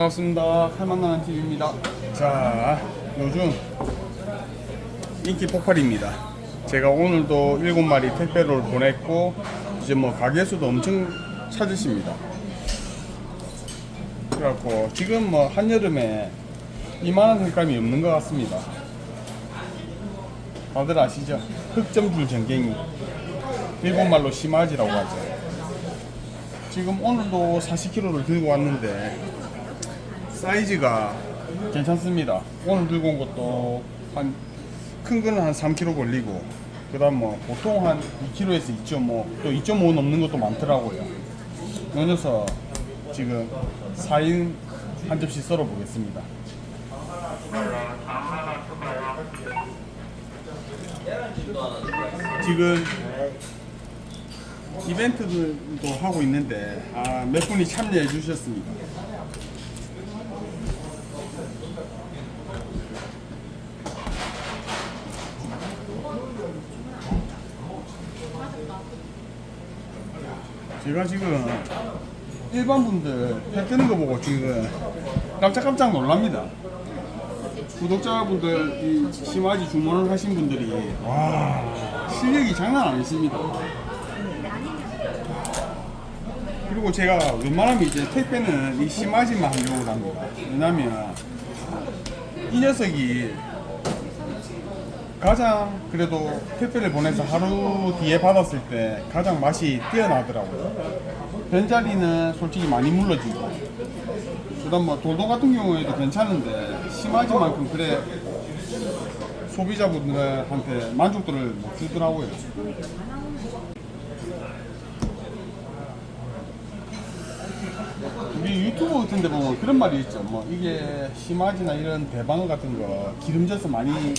반갑습니다. 칼만나는 TV입니다. 자, 요즘 인기 폭발입니다. 제가 오늘도 7마리 택배를 보냈고, 이제 뭐 가게 수도 엄청 찾으십니다. 그래갖고, 지금 뭐 한여름에 이만한 색감이 없는 것 같습니다. 다들 아시죠? 흑점줄 전갱이. 일본말로 심하지라고 하죠. 지금 오늘도 40kg를 들고 왔는데, 사이즈가 괜찮습니다. 오늘 들고 온 것도 한 큰 거는 한 3kg 걸리고 그다음 뭐 보통 한 2kg에서 2.5, 또 2.5 넘는 것도 많더라고요. 이 녀석 지금 4인 한 접시 썰어 보겠습니다. 지금 이벤트도 하고 있는데 아, 몇 분이 참여해 주셨습니다. 제가 지금 일반 분들 회 뜨는 거 보고 지금 깜짝깜짝 놀랍니다. 구독자분들 이 심하지 주문을 하신 분들이 와 실력이 장난 아니십니다. 그리고 제가 웬만하면 이제 택배는 이 심하지만 하려고 합니다. 왜냐면 이 녀석이 가장 그래도 택배를 보내서 하루 뒤에 받았을 때 가장 맛이 뛰어나더라고요. 변자리는 솔직히 많이 물러지고 그다음 뭐 돌돔 같은 경우에도 괜찮은데 심하지만큼 그래 소비자분들한테 만족도를 못 주더라고요. 우리 유튜브 같은 데 보면 그런 말이 있죠. 뭐 이게 심하지나 이런 대방어 같은 거 기름져서 많이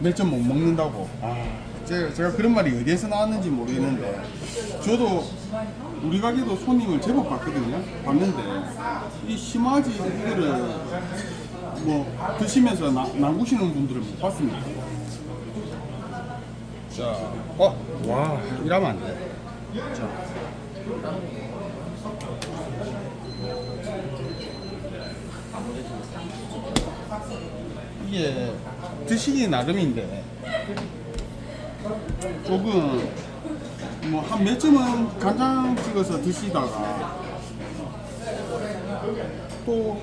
몇점못 먹는다고. 아, 제가, 제가 그런 말이 어디에서 나왔는지 모르겠는데 저도 우리 가게도 손님을 제법 봤거든요. 봤는데 이 심하지 이거를 뭐 드시면서 나, 남구시는 분들을 못 봤습니다. 자, 어, 와, 이러면 안 돼. 자. 이게 드시기 나름인데 조금 뭐 한 몇 점은 간장 찍어서 드시다가 또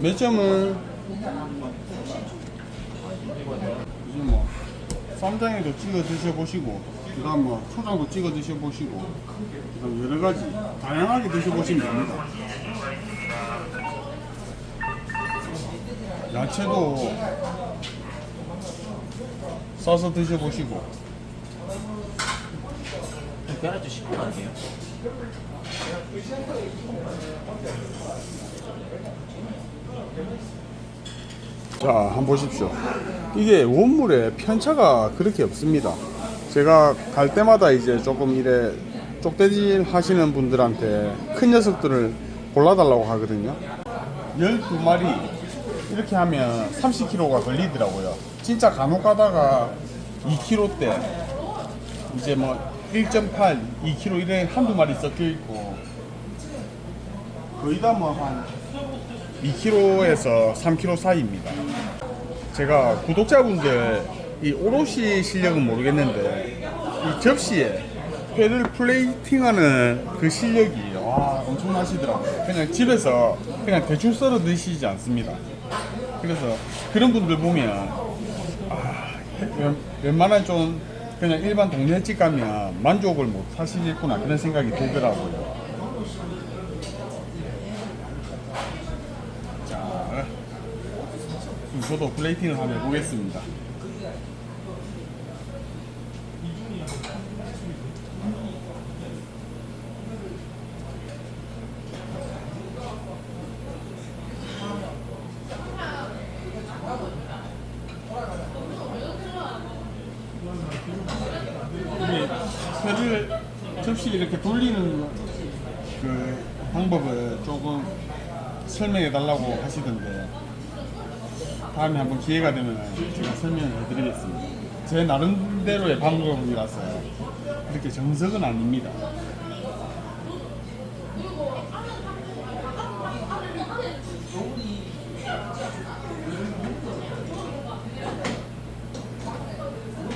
몇 점은 이제 뭐 쌈장에도 찍어 드셔보시고 그다음 뭐 초장도 찍어 드셔보시고 그다음 여러 가지 다양하게 드셔보시면 됩니다. 야채도 써서 드셔보시고. 빼라주 식구 아니에요? 자 한번 보십시오. 이게 원물에 편차가 그렇게 없습니다. 제가 갈 때마다 이제 조금 이래 쪽대질 하시는 분들한테 큰 녀석들을 골라달라고 하거든요. 12마리 이렇게 하면 30kg가 걸리더라고요 진짜 간혹 가다가 2kg대 이제 뭐 1.8, 2kg 이래 한두 마리 섞여 있고 거의 다 뭐 한 2kg에서 3kg 사이입니다. 제가 구독자분들 이 오롯이 실력은 모르겠는데 이 접시에 회를 플레이팅하는 그 실력이 와 엄청나시더라고요. 그냥 집에서 그냥 대충 썰어 드시지 않습니다. 그래서 그런 분들 보면 아, 웬- 웬만한 좀 그냥 일반 동네 집 가면 만족을 못 하시겠구나 그런 생각이 들더라고요. 자, 그럼 저도 플레이팅을 한번 해보겠습니다. 혹시 이렇게 돌리는 그 방법을 조금 설명해 달라고 하시던데 다음에 한번 기회가 되면 제가 설명해 드리겠습니다. 제 나름대로의 방법이라서 그렇게 정석은 아닙니다.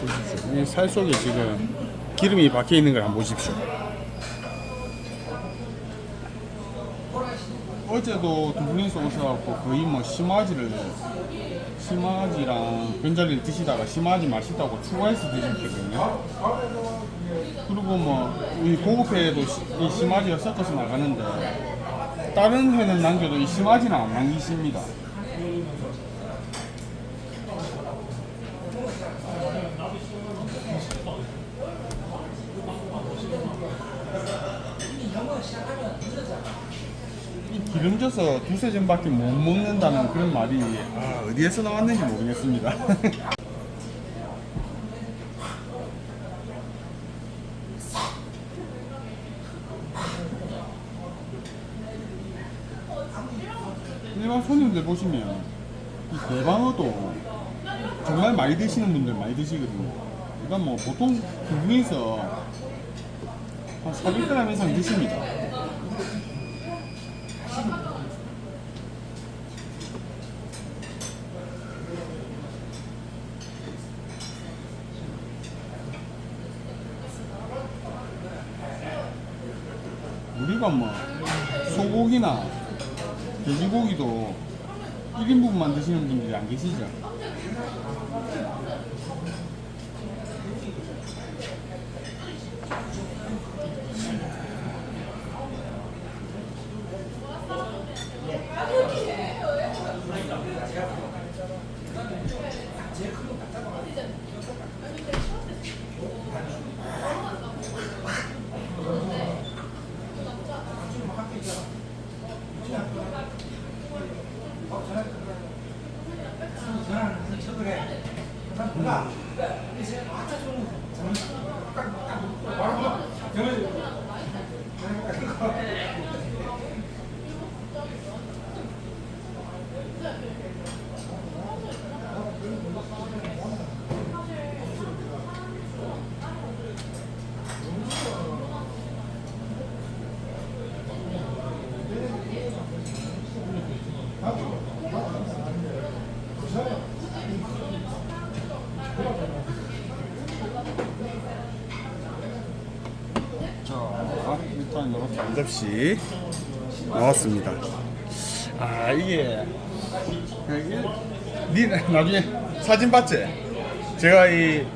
보십시오. 이살 속에 지금 기름이 박혀 있는 걸 한번 보십시오. 어제도 두 분이서 오셔갖고 거의 뭐 심화지를 심화지랑 견자리를 드시다가 심화지 맛있다고 추가해서 드셨거든요. 그리고 뭐이 고급회에도 시- 이 심화지가 섞어서 나가는데 다른 회는 남겨도 이 심화지는 안 남기십니다. 기름져서 두세 점밖에 못 먹는다는 그런 말이 아, 어디에서 나왔는지 모르겠습니다. 일반 손님들 보시면 이 대방어도 정말 많이 드시는 분들 많이 드시거든요. 그러니까 뭐 보통 두 분이서 한 400g 이상 드십니다. 우리가 뭐 소고기나 돼지고기도 1인분만 드시는 분들이 안 계시죠? 자, 일단 이렇게 한 접시 나왔습니다. 아 이게 이게 니 나중에 사진 봤지? 제가 이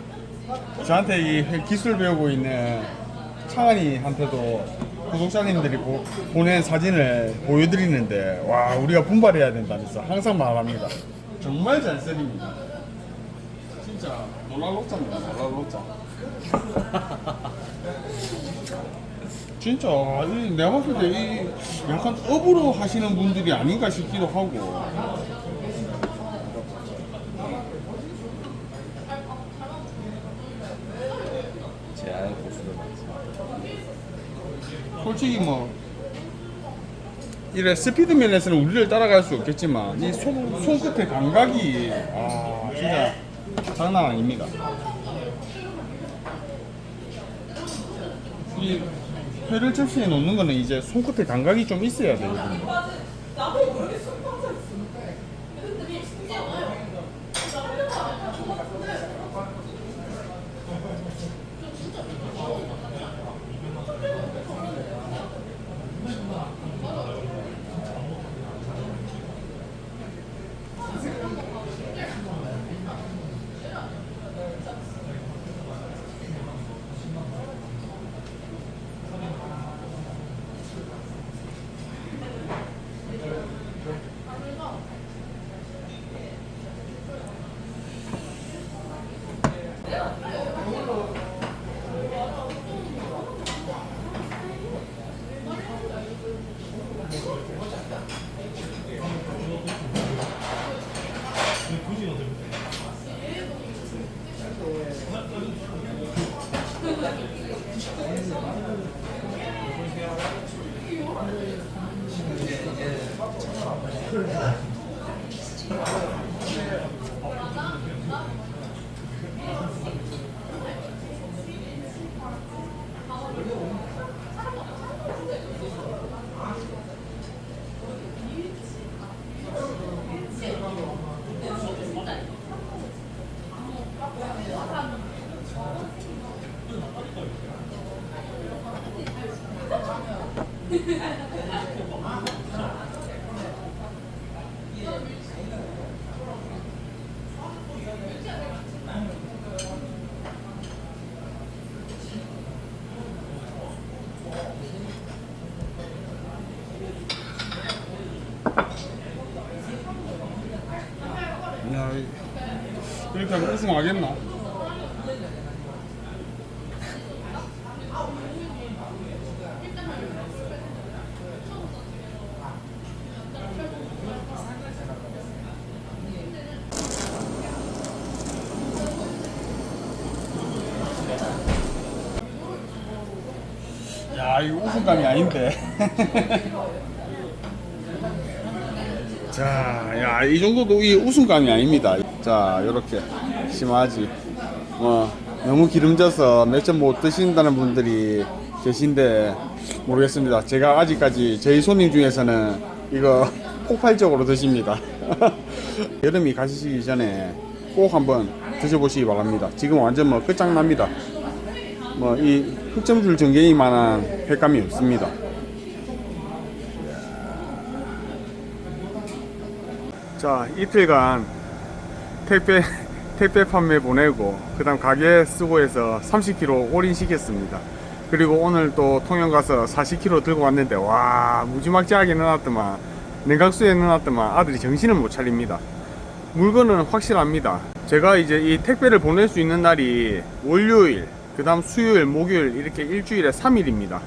저한테 이 기술 배우고 있는 창한이한테도 구독자님들이 보, 보낸 사진을 보여드리는데 와 우리가 분발해야 된다면서 항상 말합니다. 정말 잘 썰립니다. 진짜 놀랄록자입니다. 놀랄록자. 진짜 이 내가 봤을 때 이 약간 업으로 하시는 분들이 아닌가 싶기도 하고 제 아는 고수들 많습니다. 솔직히 뭐 이래 스피드 면에서는 우리를 따라갈 수 없겠지만 이 손, 손끝의 감각이 아 진짜 장난 아닙니다. 이 회를 접시에 놓는 거는 이제 손끝의 감각이 좀 있어야 되거든요. 아, 맞다. 하면 우승하겠나? 야, 이거 우승감이 아닌데. 자, 야, 이 정도도 이 우승감이 아닙니다. 자, 요렇게 심하지. 뭐, 너무 기름져서 몇점 못 드신다는 분들이 계신데, 모르겠습니다. 제가 아직까지 저희 손님 중에서는 이거 폭발적으로 드십니다. 여름이 가시기 전에 꼭 한번 드셔보시기 바랍니다. 지금 완전 뭐 끝장납니다. 뭐 이 흑점줄 전갱이 만한 횟감이 없습니다. 자 이틀간 택배 택배 판매 보내고 그 다음 가게 쓰고 해서 30kg 올인 시켰습니다. 그리고 오늘 또 통영 가서 40kg 들고 왔는데 와 무지막지하게 넣어놨더만 냉각수에 넣어놨더만 아들이 정신을 못 차립니다. 물건은 확실합니다. 제가 이제 이 택배를 보낼 수 있는 날이 월요일, 그 다음 수요일, 목요일 이렇게 일주일에 3일입니다.